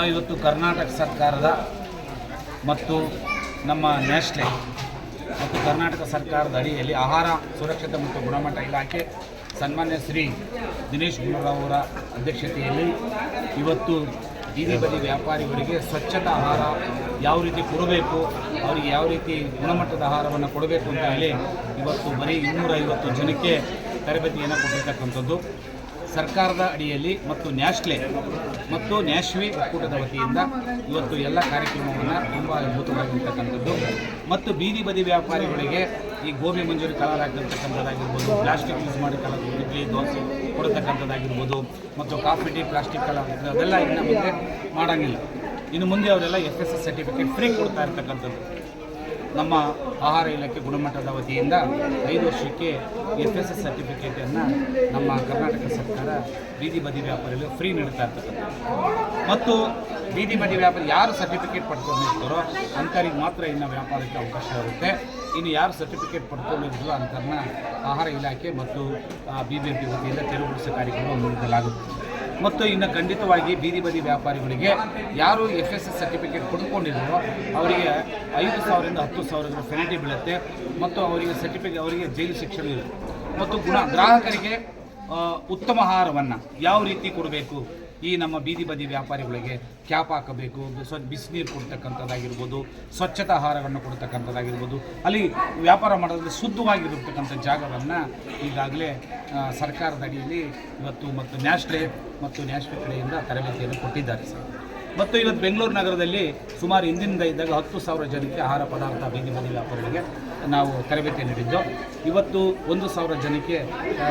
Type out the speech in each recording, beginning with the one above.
So ಇವತ್ತು ಕರ್ನಾಟಕ ಸರ್ಕಾರದ ಮತ್ತು ನಮ್ಮ ನ್ಯಾಷಲೆ ಮತ್ತು ಕರ್ನಾಟಕ ಸರ್ಕಾರದ ಅಡಿಯಲ್ಲಿ ಆಹಾರ ಸುರಕ್ಷತೆ ಮತ್ತು ಗುಣಮಟ್ಟ ಇಲಾಖೆ ಸನ್ಮಾನ್ಯ ಶ್ರೀ ದಿನೇಶ್ ಗುಂಡೂರಾವ್ ಅವರ ಅಧ್ಯಕ್ಷತೆಯಲ್ಲಿ ಇವತ್ತು ಬೀದಿ ಬದಿ ವ್ಯಾಪಾರಿಗಳಿಗೆ ಸ್ವಚ್ಛತಾ ಆಹಾರ ಯಾವ ರೀತಿ ಕೊಡಬೇಕು, ಅವರಿಗೆ ಯಾವ ರೀತಿ ಗುಣಮಟ್ಟದ ಆಹಾರವನ್ನು ಕೊಡಬೇಕು ಅಂತ ಹೇಳಿ ಇವತ್ತು ಬರೀ ಇನ್ನೂರೈವತ್ತು ಜನಕ್ಕೆ ತರಬೇತಿಯನ್ನು ಕೊಟ್ಟಿರ್ತಕ್ಕಂಥದ್ದು. ಸರ್ಕಾರದ ಅಡಿಯಲ್ಲಿ ಮತ್ತು ನ್ಯಾಷ್ಲೆ ಮತ್ತು ನ್ಯಾಶ್ವಿ ಒಕ್ಕೂಟದ ವತಿಯಿಂದ ಇವತ್ತು ಎಲ್ಲ ಕಾರ್ಯಕ್ರಮವನ್ನು ತುಂಬ ಅದ್ಭುತವಾಗಿರ್ತಕ್ಕಂಥದ್ದು. ಮತ್ತು ಬೀದಿ ಬದಿ ವ್ಯಾಪಾರಿಗಳಿಗೆ ಈ ಗೋಬಿ ಮಂಜೂರಿ ಕಲರ್ ಆಗಿರ್ತಕ್ಕಂಥದ್ದಾಗಿರ್ಬೋದು ಪ್ಲಾಸ್ಟಿಕ್ ಯೂಸ್ ಮಾಡಿ ಕಲರ್ ಇಡ್ಲಿ, ದೋಸೆ ಕೊಡತಕ್ಕಂಥದ್ದಾಗಿರ್ಬೋದು, ಮತ್ತು ಕಾಫಿ ಟೀ ಪ್ಲಾಸ್ಟಿಕ್ ಕಲರ್ ಅದೆಲ್ಲ ಇನ್ನು ಮುಂದೆ ಮಾಡೋಂಗಿಲ್ಲ. ಇನ್ನು ಮುಂದೆ ಅವರೆಲ್ಲ F S S certificate free ಕೊಡ್ತಾ ಇರ್ತಕ್ಕಂಥದ್ದು. ನಮ್ಮ ಆಹಾರ ಇಲಾಖೆ ಗುಣಮಟ್ಟದ ವತಿಯಿಂದ ಐದು ವರ್ಷಕ್ಕೆ ಎಫ್ ಎಸ್ ಎಸ್ ಸರ್ಟಿಫಿಕೇಟನ್ನು ನಮ್ಮ ಕರ್ನಾಟಕ ಸರ್ಕಾರ ಬೀದಿ ಬದಿ ವ್ಯಾಪಾರಿಗಳು ಫ್ರೀ ನೀಡ್ತಾ ಇರ್ತದೆ ಮತ್ತು ಬೀದಿ ಬದಿ ವ್ಯಾಪಾರಿ ಯಾರು ಸರ್ಟಿಫಿಕೇಟ್ ಪಡ್ಕೊಂಡಿರ್ತಾರೋ ಅಂಥವ್ರಿಗೆ ಮಾತ್ರ ಇನ್ನು ವ್ಯಾಪಾರಕ್ಕೆ ಅವಕಾಶ ಇರುತ್ತೆ. ಇನ್ನು ಯಾರು ಸರ್ಟಿಫಿಕೇಟ್ ಪಡ್ಕೊಂಡಿದ್ರು ಅಂಥವ್ರನ್ನ ಆಹಾರ ಇಲಾಖೆ ಮತ್ತು ಬಿ ಬಿ ಎಂ ಪಿ ವತಿಯಿಂದ ತೆರವುಗೊಳಿಸೋ ಕಾರ್ಯಕ್ರಮ ಮತ್ತು ಇನ್ನು ಖಂಡಿತವಾಗಿ ಬೀದಿ ಬದಿ ವ್ಯಾಪಾರಿಗಳಿಗೆ ಯಾರು ಎಫ್ ಎಸ್ ಎಸ್ ಸರ್ಟಿಫಿಕೇಟ್ ಪಡ್ಕೊಂಡಿದ್ದಾರೋ ಅವರಿಗೆ ಐದು ಸಾವಿರದಿಂದ ಹತ್ತು ಸಾವಿರದ ಪೆನಲ್ಟಿ ಬೀಳುತ್ತೆ ಮತ್ತು ಅವರಿಗೆ ಸರ್ಟಿಫಿಕೇಟ್ ಅವರಿಗೆ ಜೈಲು ಶಿಕ್ಷಣ ಇರುತ್ತೆ ಮತ್ತು ಗುಣ ಗ್ರಾಹಕರಿಗೆ ಉತ್ತಮ ಆಹಾರವನ್ನು ಯಾವ ರೀತಿ ಕೊಡಬೇಕು? ಈ ನಮ್ಮ ಬೀದಿ ಬದಿ ವ್ಯಾಪಾರಿಗಳಿಗೆ ಕ್ಯಾಪ್ ಹಾಕಬೇಕು ಸ್ವ ಬಿಸಿನೀರು ಕೊಡ್ತಕ್ಕಂಥದ್ದಾಗಿರ್ಬೋದು, ಸ್ವಚ್ಛತಾ ಆಹಾರವನ್ನು ಕೊಡ್ತಕ್ಕಂಥದ್ದಾಗಿರ್ಬೋದು. ಅಲ್ಲಿ ವ್ಯಾಪಾರ ಮಾಡೋದ್ರಲ್ಲಿ ಶುದ್ಧವಾಗಿರತಕ್ಕಂಥ ಜಾಗವನ್ನು ಈಗಾಗಲೇ ಸರ್ಕಾರದ ಅಡಿಯಲ್ಲಿ ಇವತ್ತು ಮತ್ತು ನ್ಯಾಶ್ಲೆ ಮತ್ತು ನ್ಯಾಷ್ಟ್ರ ಕಡೆಯಿಂದ ತರಬೇತಿಯನ್ನು ಕೊಟ್ಟಿದ್ದಾರೆ ಸರ್. ಮತ್ತು ಇವತ್ತು ಬೆಂಗಳೂರು ನಗರದಲ್ಲಿ ಸುಮಾರು ಹಿಂದಿನಿಂದ ಇದ್ದಾಗ ಹತ್ತು ಸಾವಿರ ಜನಕ್ಕೆ ಆಹಾರ ಪದಾರ್ಥ ಬೀದಿ ಬದಿ ವ್ಯಾಪಾರಿಗಳಿಗೆ ನಾವು ತರಬೇತಿ ನೀಡಿದ್ದು. ಇವತ್ತು ಒಂದು ಸಾವಿರ ಜನಕ್ಕೆ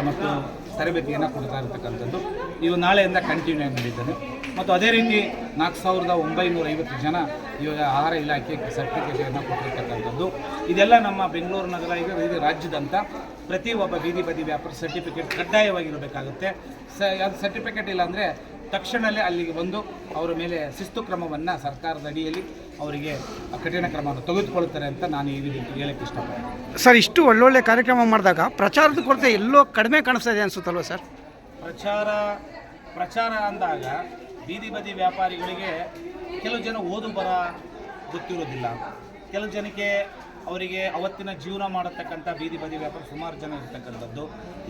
ಮತ್ತು ತರಬೇತಿಯನ್ನು ಕೊಡ್ತಾ ಇರತಕ್ಕಂಥದ್ದು ಇವು ನಾಳೆಯಿಂದ ಕಂಟಿನ್ಯೂ ಆಗಿ ನಡೀತದೆ. ಮತ್ತು ಅದೇ ರೀತಿ ನಾಲ್ಕು ಸಾವಿರದ ಒಂಬೈನೂರ ಐವತ್ತು ಜನ ಇವಾಗ ಆಹಾರ ಇಲಾಖೆ ಸರ್ಟಿಫಿಕೇಟನ್ನು ಕೊಟ್ಟಿರ್ತಕ್ಕಂಥದ್ದು. ಇದೆಲ್ಲ ನಮ್ಮ ಬೆಂಗಳೂರು ನಗರ ಈಗ ಇದು ರಾಜ್ಯದಂತ ಪ್ರತಿ ಒಬ್ಬ ಬೀದಿ ಬದಿ ವ್ಯಾಪಾರ ಸರ್ಟಿಫಿಕೇಟ್ ಕಡ್ಡಾಯವಾಗಿರಬೇಕಾಗುತ್ತೆ. ಸ, ಅದು ಸರ್ಟಿಫಿಕೇಟ್ ಇಲ್ಲಾಂದರೆ ತಕ್ಷಣವೇ ಅಲ್ಲಿಗೆ ಬಂದು ಅವರ ಮೇಲೆ ಶಿಸ್ತು ಕ್ರಮವನ್ನು ಸರ್ಕಾರದ ಅಡಿಯಲ್ಲಿ ಅವರಿಗೆ ಕಠಿಣ ಕ್ರಮವನ್ನು ತೆಗೆದುಕೊಳ್ತಾರೆ ಅಂತ ನಾನು ಈ ರೀತಿ ಹೇಳಕ್ಕೆ ಇಷ್ಟಪಡ್ತೀನಿ. ಸರ್ ಇಷ್ಟು ಒಳ್ಳೊಳ್ಳೆ ಕಾರ್ಯಕ್ರಮ ಮಾಡಿದಾಗ ಪ್ರಚಾರದ ಕೊರತೆ ಎಲ್ಲೋ ಕಡಿಮೆ ಕಾಣಿಸ್ತಾ ಇದೆ ಅನ್ಸುತ್ತಲ್ವ ಸರ್? ಪ್ರಚಾರ ಪ್ರಚಾರ ಅಂದಾಗ ಬೀದಿ ಬದಿ ವ್ಯಾಪಾರಿಗಳಿಗೆ ಕೆಲವು ಜನ ಓದು ಬರ ಗೊತ್ತಿರೋದಿಲ್ಲ. ಕೆಲವು ಜನಕ್ಕೆ ಅವರಿಗೆ ಅವತ್ತಿನ ಜೀವನ ಮಾಡತಕ್ಕಂಥ ಬೀದಿ ಬದಿ ವ್ಯಾಪಾರ ಸುಮಾರು ಜನ ಇರ್ತಕ್ಕಂಥದ್ದು.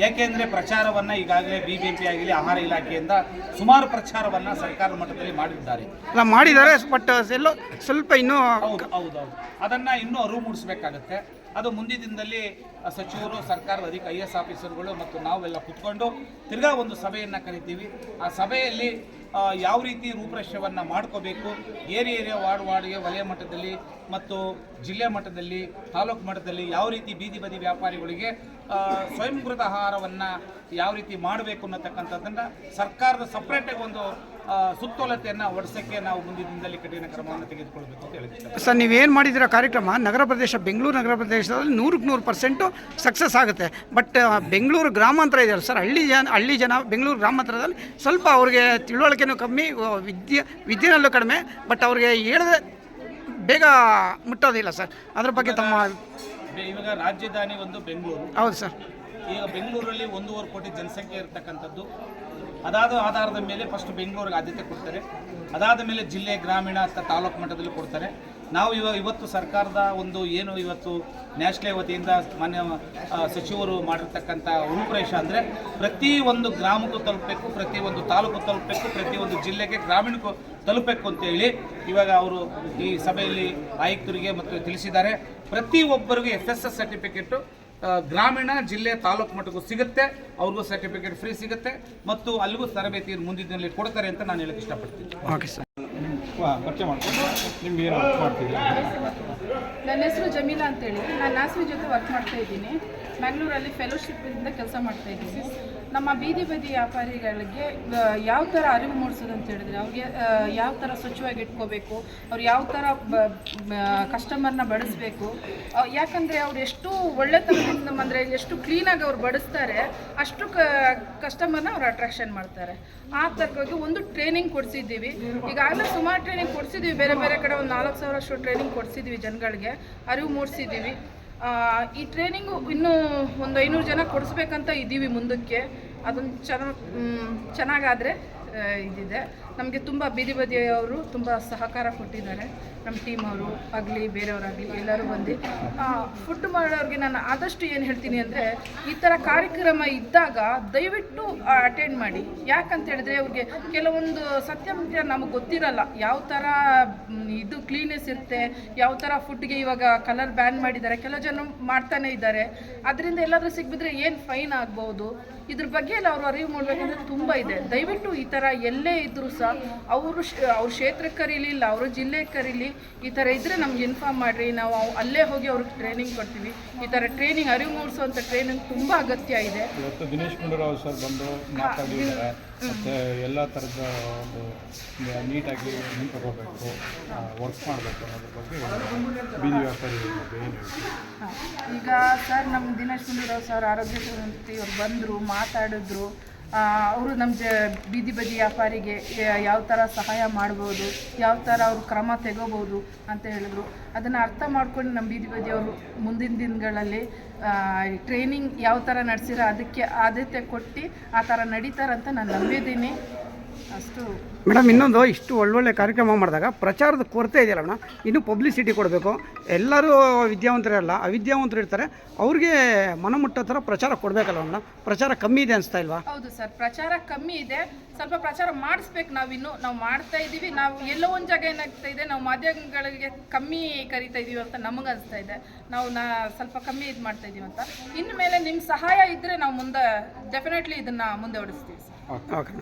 ಯಾಕೆಂದರೆ ಪ್ರಚಾರವನ್ನು ಈಗಾಗಲೇ ಬಿ ಬಿ ಪಿ ಆಗಲಿ ಆಹಾರ ಇಲಾಖೆಯಿಂದ ಸುಮಾರು ಪ್ರಚಾರವನ್ನು ಸರ್ಕಾರ ಮಟ್ಟದಲ್ಲಿ ಮಾಡಿದ್ದಾರೆ. ಮಾಡಿದ್ದಾರೆ ಬಟ್ ಎಲ್ಲೋ ಸ್ವಲ್ಪ ಇನ್ನೂ ಹೌದು ಹೌದು. ಅದನ್ನು ಇನ್ನೂ ಅರಿವು ಮೂಡಿಸಬೇಕಾಗತ್ತೆ. ಅದು ಮುಂದಿನ ದಿನದಲ್ಲಿ ಸಚಿವರು, ಸರ್ಕಾರದ ಅಧಿಕ ಐ ಎಸ್ ಆಫೀಸರ್ಗಳು ಮತ್ತು ನಾವೆಲ್ಲ ಕುತ್ಕೊಂಡು ತಿರ್ಗಾ ಒಂದು ಸಭೆಯನ್ನು ಕರಿತೀವಿ. ಆ ಸಭೆಯಲ್ಲಿ ಯಾವ ರೀತಿ ರೂಪರೇಷವನ್ನು ಮಾಡ್ಕೋಬೇಕು ಏರಿಯಾ ಏರಿಯಾ ವಾರ್ಡ್ ವಾರ್ಡ್ಗೆ, ವಲಯ ಮಟ್ಟದಲ್ಲಿ ಮತ್ತು ಜಿಲ್ಲೆ ಮಟ್ಟದಲ್ಲಿ, ತಾಲೂಕು ಮಟ್ಟದಲ್ಲಿ ಯಾವ ರೀತಿ ಬೀದಿ ಬದಿ ವ್ಯಾಪಾರಿಗಳಿಗೆ ಸ್ವಯಂಕೃತ ಆಹಾರವನ್ನು ಯಾವ ರೀತಿ ಮಾಡಬೇಕು ಅನ್ನತಕ್ಕಂಥದ್ದನ್ನು ಸರ್ಕಾರದ ಸಪ್ರೇಟಾಗಿ ಒಂದು ಸುತ್ತೋಲತೆಯನ್ನು ಹೊಡೆಸೋಕ್ಕೆ ನಾವು ಮುಂದಿನ ದಿನದಲ್ಲಿ ಕಠಿಣ ಕ್ರಮವನ್ನು ತೆಗೆದುಕೊಳ್ಬೇಕು ಅಂತ ಸರ್ ನೀವೇನು ಮಾಡಿದಿರೋ ಕಾರ್ಯಕ್ರಮ? ನಗರ ಪ್ರದೇಶ ಬೆಂಗಳೂರು ನಗರ ಪ್ರದೇಶದಲ್ಲಿ ನೂರಕ್ಕೆ ನೂರು ಪರ್ಸೆಂಟು ಸಕ್ಸಸ್ ಆಗುತ್ತೆ. ಬಟ್ ಬೆಂಗಳೂರು ಗ್ರಾಮಾಂತರ ಇದ್ದಾರೆ ಸರ್? ಹಳ್ಳಿ ಜನ ಹಳ್ಳಿ ಜನ ಬೆಂಗಳೂರು ಗ್ರಾಮಾಂತರದಲ್ಲಿ ಸ್ವಲ್ಪ ಅವ್ರಿಗೆ ತಿಳುವಳಿಕೆನೂ ಕಮ್ಮಿ ವಿದ್ಯೆ ವಿದ್ಯೆನಲ್ಲೂ ಕಡಿಮೆ ಬಟ್ ಅವ್ರಿಗೆ ಹೇಳಿದ್ರೆ ಬೇಗ ಮುಟ್ಟೋದಿಲ್ಲ ಸರ್. ಅದ್ರ ಬಗ್ಗೆ ತಮ್ಮ ಇವಾಗ ರಾಜಧಾನಿ ಒಂದು ಬೆಂಗಳೂರು. ಹೌದು ಸರ್. ಈಗ ಬೆಂಗಳೂರಲ್ಲಿ ಒಂದೂವರೆ ಕೋಟಿ ಜನಸಂಖ್ಯೆ ಇರತಕ್ಕಂಥದ್ದು. ಅದಾದ ಆಧಾರದ ಮೇಲೆ ಫಸ್ಟ್ ಬೆಂಗಳೂರಿಗೆ ಆದ್ಯತೆ ಕೊಡ್ತಾರೆ. ಅದಾದ ಮೇಲೆ ಜಿಲ್ಲೆ, ಗ್ರಾಮೀಣ ಅಥವಾ ತಾಲೂಕು ಮಟ್ಟದಲ್ಲಿ ಕೊಡ್ತಾರೆ. ನಾವು ಇವಾಗ ಇವತ್ತು ಸರ್ಕಾರದ ಒಂದು ಏನು ಇವತ್ತು ನ್ಯಾಷನಲ್ ವತಿಯಿಂದ ಮಾನ್ಯ ಸಚಿವರು ಮಾಡಿರ್ತಕ್ಕಂಥ ರೂಪರೇಷ ಅಂದರೆ ಪ್ರತಿ ಒಂದು ಗ್ರಾಮಕ್ಕೂ ತಲುಪಬೇಕು, ಪ್ರತಿ ಒಂದು ತಾಲೂಕು ತಲುಪಬೇಕು, ಪ್ರತಿ ಒಂದು ಜಿಲ್ಲೆಗೆ ಗ್ರಾಮೀಣಕ್ಕೂ ತಲುಪಬೇಕು ಅಂತೇಳಿ ಇವಾಗ ಅವರು ಈ ಸಭೆಯಲ್ಲಿ ಆಯುಕ್ತರಿಗೆ ಮತ್ತು ತಿಳಿಸಿದ್ದಾರೆ. ಪ್ರತಿ ಒಬ್ಬರಿಗೂ ಎಫ್ ಎಸ್ ಎಸ್ ಸರ್ಟಿಫಿಕೇಟು ಗ್ರಾಮೀಣ ಜಿಲ್ಲೆ ತಾಲೂಕು ಮಟ್ಟಕ್ಕೂ ಸಿಗುತ್ತೆ ಅವ್ರಿಗೂ ಸರ್ಟಿಫಿಕೇಟ್ ಫ್ರೀ ಸಿಗುತ್ತೆ ಮತ್ತು ಅಲ್ಲಿಗೂ ತರಬೇತಿ ಮುಂದಿನಲ್ಲಿ ಕೊಡ್ತಾರೆ ಅಂತ ನಾನು ಹೇಳಕ್ಕೆ ಇಷ್ಟಪಡ್ತೀನಿ. Okay sir. ಪರಿಚಯ ಮಾಡ್ಕೊಂಡು ನಿಮ್ಗೆ ಏನು ವರ್ಕ್ ಮಾಡ್ತೀವಿ ನನ್ನ ಹೆಸರು ಜಮೀಲಾ ಅಂತೇಳಿ. ನಾನು ನಾಸ್ವಿ ಜೊತೆ ವರ್ಕ್ ಮಾಡ್ತಾ ಇದ್ದೀನಿ. ಮ್ಯಾಂಗ್ಳೂರಲ್ಲಿ ಫೆಲೋಶಿಪ್ಪಿಂದ ಕೆಲಸ ಮಾಡ್ತಾ ಇದ್ದೀನಿ. ನಮ್ಮ ಬೀದಿ ಬದಿ ವ್ಯಾಪಾರಿಗಳಿಗೆ ಯಾವ ಥರ ಅರಿವು ಮೂಡಿಸೋದು ಅಂತ ಹೇಳಿದ್ರೆ, ಅವ್ರಿಗೆ ಯಾವ ಥರ ಸ್ವಚ್ಛವಾಗಿ ಇಟ್ಕೋಬೇಕು, ಅವ್ರು ಯಾವ ಥರ ಕಸ್ಟಮರ್ನ ಬಡಿಸ್ಬೇಕು ಯಾಕಂದರೆ ಅವ್ರು ಎಷ್ಟು ಒಳ್ಳೆತನದಿಂದ ಅಂದರೆ ಎಷ್ಟು ಕ್ಲೀನಾಗಿ ಅವ್ರು ಬಡಿಸ್ತಾರೆ, ಅಷ್ಟು ಕ ಕಸ್ಟಮರ್ನ ಅವ್ರು ಅಟ್ರಾಕ್ಷನ್ ಮಾಡ್ತಾರೆ. ಆ ಥರವಾಗಿ ಒಂದು ಟ್ರೈನಿಂಗ್ ಕೊಡಿಸಿದ್ದೀವಿ. ಈಗಾಗಲೇ ಸುಮಾರು ಟ್ರೈನಿಂಗ್ ಕೊಡಿಸಿದ್ದೀವಿ. ಬೇರೆ ಬೇರೆ ಕಡೆ ಒಂದು ನಾಲ್ಕು ಸಾವಿರಷ್ಟು ಟ್ರೈನಿಂಗ್ ಕೊಡಿಸಿದ್ದೀವಿ ಜನಗಳಿಗೆ. ಅರಿವು ಮೂಡಿಸಿದ್ದೀವಿ. ಈ ಟ್ರೈನಿಂಗು ಇನ್ನೂ ಒಂದು ಐನೂರು ಜನ ಕೊಡಿಸ್ಬೇಕಂತ ಇದ್ದೀವಿ ಮುಂದಕ್ಕೆ. ಅದೊಂದು ಚೆನ್ನಾಗಿ ಚೆನ್ನಾಗಾದರೆ ಇದಿದೆ. ನಮಗೆ ತುಂಬ ಬೀದಿ ಬದಿಯವರು ತುಂಬ ಸಹಕಾರ ಕೊಟ್ಟಿದ್ದಾರೆ. ನಮ್ಮ ಟೀಮ್ ಅವರು ಆಗಲಿ, ಬೇರೆಯವರಾಗಲಿ ಎಲ್ಲರೂ ಬಂದು ಫುಡ್ ಮಾಡೋರಿಗೆ ನಾನು ಆದಷ್ಟು ಏನು ಹೇಳ್ತೀನಿ ಅಂದರೆ, ಈ ಥರ ಕಾರ್ಯಕ್ರಮ ಇದ್ದಾಗ ದಯವಿಟ್ಟು ಅಟೆಂಡ್ ಮಾಡಿ. ಯಾಕಂತ ಹೇಳಿದ್ರೆ ಅವ್ರಿಗೆ ಕೆಲವೊಂದು ಸತ್ಯಾಂಶ ನಮಗೆ ಗೊತ್ತಿರಲ್ಲ. ಯಾವ ಥರ ಇದು ಕ್ಲೀನೆಸ್ ಇರುತ್ತೆ, ಯಾವ ಥರ ಫುಡ್ಗೆ ಇವಾಗ ಕಲರ್ ಬ್ಯಾನ್ ಮಾಡಿದ್ದಾರೆ, ಕೆಲವು ಜನ ಮಾಡ್ತಾನೆ ಇದ್ದಾರೆ. ಅದರಿಂದ ಎಲ್ಲಾದರೂ ಸಿಕ್ಬಿದ್ರೆ ಏನು ಫೈನ್ ಆಗ್ಬೋದು. ಇದ್ರ ಬಗ್ಗೆ ಎಲ್ಲ ಅವರು ಅರಿವು ಮಾಡಬೇಕಂದ್ರೆ ತುಂಬ ಇದೆ. ದಯವಿಟ್ಟು ಈ ಥರ ಎಲ್ಲೇ ಇದ್ದರೂ ಸಹ ಅವರು ಅವ್ರ ಕ್ಷೇತ್ರಕ್ಕೆ ಕರೀಲಿಲ್ಲ ಅವರು ಜಿಲ್ಲೆಗೆ ಕರೀಲಿ ಈ ಥರ ಇದ್ದರೆ ನಮ್ಗೆ ಇನ್ಫಾರ್ಮ್ ಮಾಡಿರಿ. ನಾವು ಅಲ್ಲೇ ಹೋಗಿ ಅವ್ರಿಗೆ ಟ್ರೈನಿಂಗ್ ಕೊಡ್ತೀವಿ. ಈ ಥರ ಟ್ರೈನಿಂಗ್ ಅರಿವು ಮೂಡಿಸುವಂಥ ಟ್ರೈನಿಂಗ್ ತುಂಬ ಅಗತ್ಯ ಇದೆ. ಇವತ್ತು ದಿನೇಶ್ ಗುಂಡೂರಾವ್ ಸರ್ ಬಂದು ಮಾತಾಡಿದ್ದಾರೆ. ಮತ್ತು ಎಲ್ಲ ಥರದ ಒಂದು ನೀಟಾಗಿ ನೀರು ತಗೋಬೇಕು ವರ್ಕ್ ಮಾಡಬೇಕು ಅನ್ನೋದ್ರ ಬಗ್ಗೆ ಬೀದಿ ವ್ಯಾಪಾರಿ ಏನು ಈಗ ಸರ್ ನಮ್ಮ ದಿನೇಶ್ ಗುಂಡೂರಾವ್ ಸರ್ ಆರೋಗ್ಯ ಸಮಿತಿ ಅವ್ರು ಬಂದರು ಮಾತಾಡಿದ್ರು. ಅವರು ನಮ್ಮ ಜ, ಬೀದಿ ಬದಿ ವ್ಯಾಪಾರಿಗೆ ಯಾವ ಥರ ಸಹಾಯ ಮಾಡ್ಬೋದು, ಯಾವ ಥರ ಅವರು ಕ್ರಮ ತೆಗೋಬೋದು ಅಂತ ಹೇಳಿದ್ರು. ಅದನ್ನು ಅರ್ಥ ಮಾಡ್ಕೊಂಡು ನಮ್ಮ ಬೀದಿ ಬದಿಯವರು ಮುಂದಿನ ದಿನಗಳಲ್ಲಿ ಟ್ರೈನಿಂಗ್ ಯಾವ ಥರ ನಡೆಸಿರೋ, ಅದಕ್ಕೆ ಆದ್ಯತೆ ಕೊಟ್ಟು ಆ ಥರ ನಡೀತಾರಂತ ನಾನು ನಂಬಿದ್ದೀನಿ. ಅಷ್ಟು ಮೇಡಮ್ ಇನ್ನೊಂದು ಇಷ್ಟು ಒಳ್ಳೊಳ್ಳೆ ಕಾರ್ಯಕ್ರಮ ಮಾಡಿದಾಗ ಪ್ರಚಾರದ ಕೊರತೆ ಇದೆಯಲ್ಲ ಮೇಡಮ್? ಇನ್ನೂ ಪಬ್ಲಿಸಿಟಿ ಕೊಡಬೇಕು. ಎಲ್ಲರೂ ವಿದ್ಯಾವಂತರಲ್ಲ ಅವಿದ್ಯಾವಂತರು ಇರ್ತಾರೆ. ಅವ್ರಿಗೆ ಮನಮುಟ್ಟ ಥರ ಪ್ರಚಾರ ಕೊಡಬೇಕಲ್ಲ ಮೇಡಮ್? ಪ್ರಚಾರ ಕಮ್ಮಿ ಇದೆ ಅನಿಸ್ತಾ ಇಲ್ವಾ? ಹೌದು ಸರ್ ಪ್ರಚಾರ ಕಮ್ಮಿ ಇದೆ. ಸ್ವಲ್ಪ ಪ್ರಚಾರ ಮಾಡಿಸ್ಬೇಕು ನಾವಿನ್ನು ನಾವು ಮಾಡ್ತಾ ಇದ್ದೀವಿ ನಾವು ಎಲ್ಲೋ ಒಂದು ಜಾಗ ಏನಾಗ್ತಾ ಇದೆ ನಾವು ಮಾಧ್ಯಮಗಳಿಗೆ ಕಮ್ಮಿ ಕರಿತಾ ಇದ್ದೀವಿ ಅಂತ ನಮಗೆ ಅನಿಸ್ತಾ ಇದೆ. ನಾವು ನಾ ಸ್ವಲ್ಪ ಕಮ್ಮಿ ಇದು ಮಾಡ್ತಾ ಇದ್ದೀವಿ ಅಂತ. ಇನ್ನು ಮೇಲೆ ನಿಮ್ಮ ಸಹಾಯ ಇದ್ದರೆ ನಾವು ಮುಂದೆ ಡೆಫಿನೆಟ್ಲಿ ಇದನ್ನು ಮುಂದೆ ಓಡಿಸ್ತೀವಿ ಸರ್. ಓಕೆ.